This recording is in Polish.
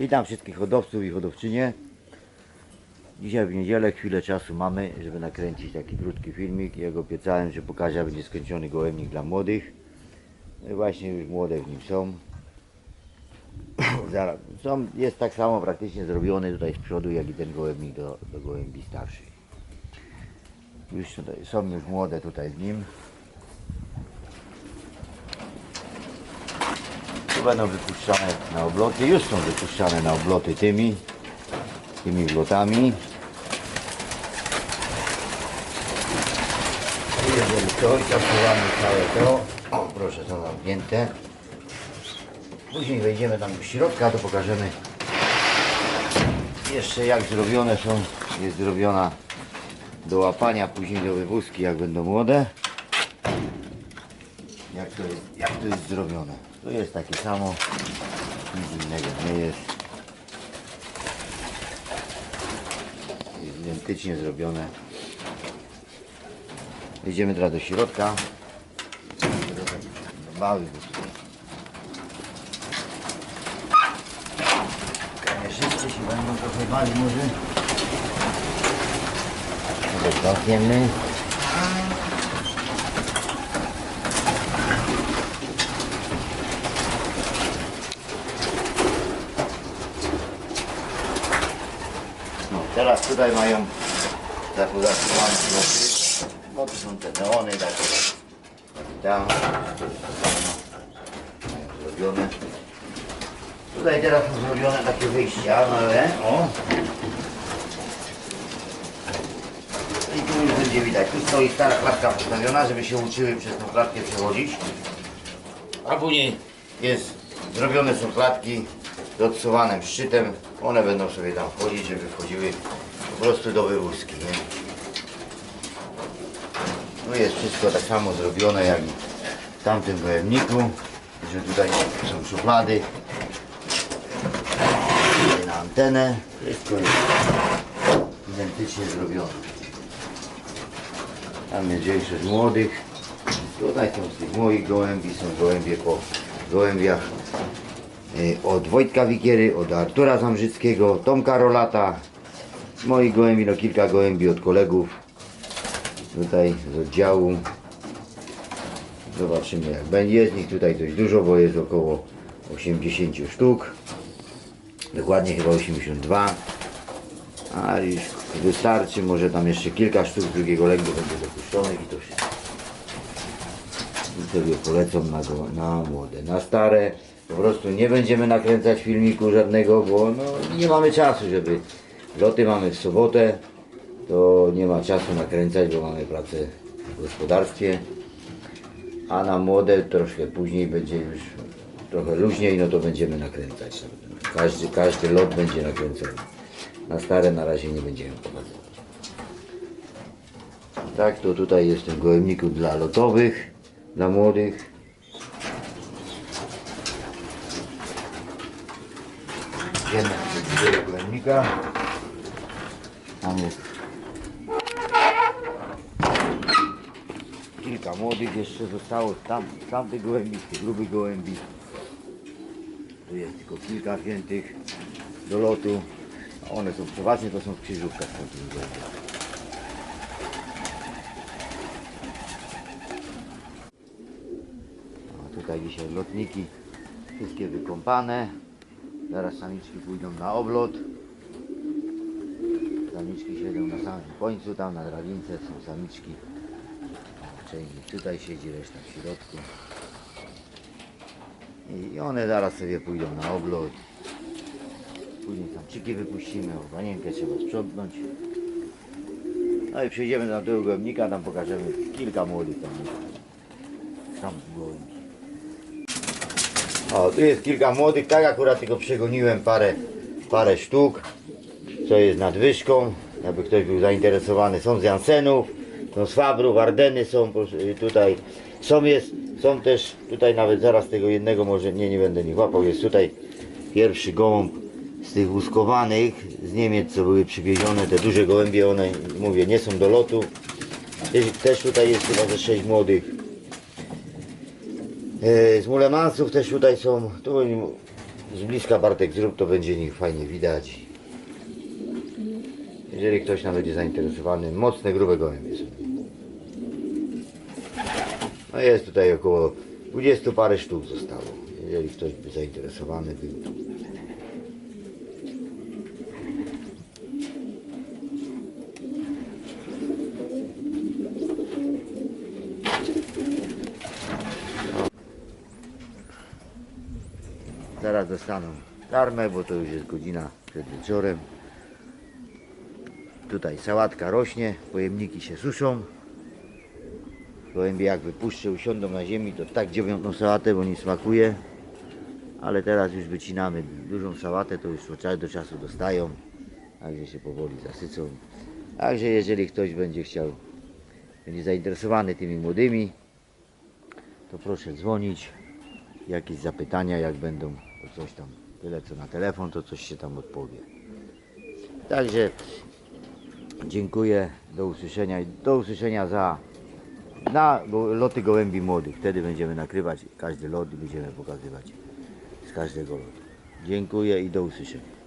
Witam wszystkich hodowców i hodowczynie. Dzisiaj w niedzielę chwilę czasu mamy, żeby nakręcić taki krótki filmik. Jak obiecałem, że pokażę, będzie skończony gołębnik dla młodych. No właśnie już młode w nim są. Zaraz, są. Jest tak samo praktycznie zrobiony tutaj z przodu, jak i ten gołębnik do, do gołębi starszych. Już tutaj, są już młode tutaj w nim. Będą wypuszczane na obloty, już są wypuszczane na obloty tymi, tymi wlotami. Jeżeli to i zasuwamy całe to, o proszę to zamknięte. Później wejdziemy tam do środka, to pokażemy jeszcze jak zrobione są, jest zrobiona do łapania, później do wywózki jak będą młode. Jak to jest, jak to jest zrobione. To jest takie samo, nic innego nie jest. Jest identycznie zrobione. Idziemy teraz do środka. Tutaj Kamerzyści się będą trochę bali może. Zamkniemy. No, teraz tutaj mają zapozasowane bloki. No to są te neony, takie tam, zrobione. Tutaj teraz są zrobione takie wyjścia małe, o. I tu już będzie widać, tu stoi stara klatka postawiona, żeby się uczyły przez tą klatkę przechodzić. A później jest, zrobione są klatki z odsuwanym szczytem. One będą sobie tam wchodzić, żeby wchodziły po prostu do wywózki. Nie? Tu jest wszystko tak samo zrobione jak i w tamtym pojemniku, że tutaj są szuflady tutaj na antenę. Wszystko jest identycznie zrobione. Tam jest większość młodych. Tutaj są z tych moich gołębi, są gołębie po gołębiach od Wojtka Wikiery, od Artura Zamrzyckiego, Tomka Rolata. Moich gołębi, no kilka gołębi od kolegów. Tutaj z oddziału. Zobaczymy jak będzie. Jest ich tutaj dość dużo, bo jest około 80 sztuk. Dokładnie chyba 82. A już wystarczy, może tam jeszcze kilka sztuk drugiego lęgu będzie dopuszczonych i to wszystko. Sobie polecą na, na młode. Na stare po prostu nie będziemy nakręcać filmiku żadnego, bo no, nie mamy czasu, żeby loty mamy w sobotę, to nie ma czasu nakręcać, bo mamy pracę w gospodarstwie. A na młode troszkę później będzie już trochę luźniej, no to będziemy nakręcać. Każdy, każdy lot będzie nakręcony. Na stare na razie nie będziemy pokazywać. Tak, to tutaj jest w tym gołębniku dla lotowych, dla młodych. Do drugiego gołębnika. Tam jest kilka młodych jeszcze zostało tam, tamtych gołębi, z grubych gołębi. Tu jest tylko kilka wziętych do lotu. One są przeważnie to są w krzyżówkach są tych gołębi. A tutaj dzisiaj lotniki wszystkie wykąpane. Zaraz samiczki pójdą na oblot. Samiczki siedzą na samym końcu, tam na drabince są samiczki. Część tutaj siedzi, reszta w środku. I one zaraz sobie pójdą na oblot. Później samczyki wypuścimy, o panienkę trzeba sprzątnąć. No i przejdziemy do tego gołębnika, tam pokażemy kilka młodych tam. Tam gołębi. O, tu jest kilka młodych, tak akurat tylko przegoniłem parę, parę sztuk, co jest nadwyżką, jakby ktoś był zainteresowany. Są z Jansenów, są z Fabrów, Ardeny są y, tutaj, są jest, są też tutaj nawet zaraz tego jednego może, nie, nie będę ich łapał, jest tutaj pierwszy gołąb z tych łuskowanych z Niemiec, co były przywiezione, te duże gołębie, one mówię, nie są do lotu. Też, tutaj jest chyba ze sześć młodych. E, Z mulemansów też tutaj są, tu z bliska Bartek zrób, to będzie ich fajnie widać. Jeżeli ktoś nam będzie zainteresowany, mocne, grube gołębie są. No jest tutaj około 20 parę sztuk zostało. Jeżeli ktoś by zainteresowany był. Zaraz dostaną karmę, bo to już jest godzina przed wieczorem. Tutaj sałatka rośnie, pojemniki się suszą. Gołębie jak wypuszczę, usiądą na ziemi, to tak dziewiątą sałatę, bo nie smakuje. Ale teraz już wycinamy dużą sałatę, to już od czasu do czasu dostają. Także się powoli zasycą. Także jeżeli ktoś będzie chciał, będzie zainteresowany tymi młodymi, to proszę dzwonić. Jakieś zapytania, jak będą, to coś tam, tyle co na telefon, to coś się tam odpowie. Także dziękuję, do usłyszenia i do usłyszenia za na loty gołębi młodych. Wtedy będziemy nakrywać każdy lot i będziemy pokazywać z każdego lotu. Dziękuję i do usłyszenia.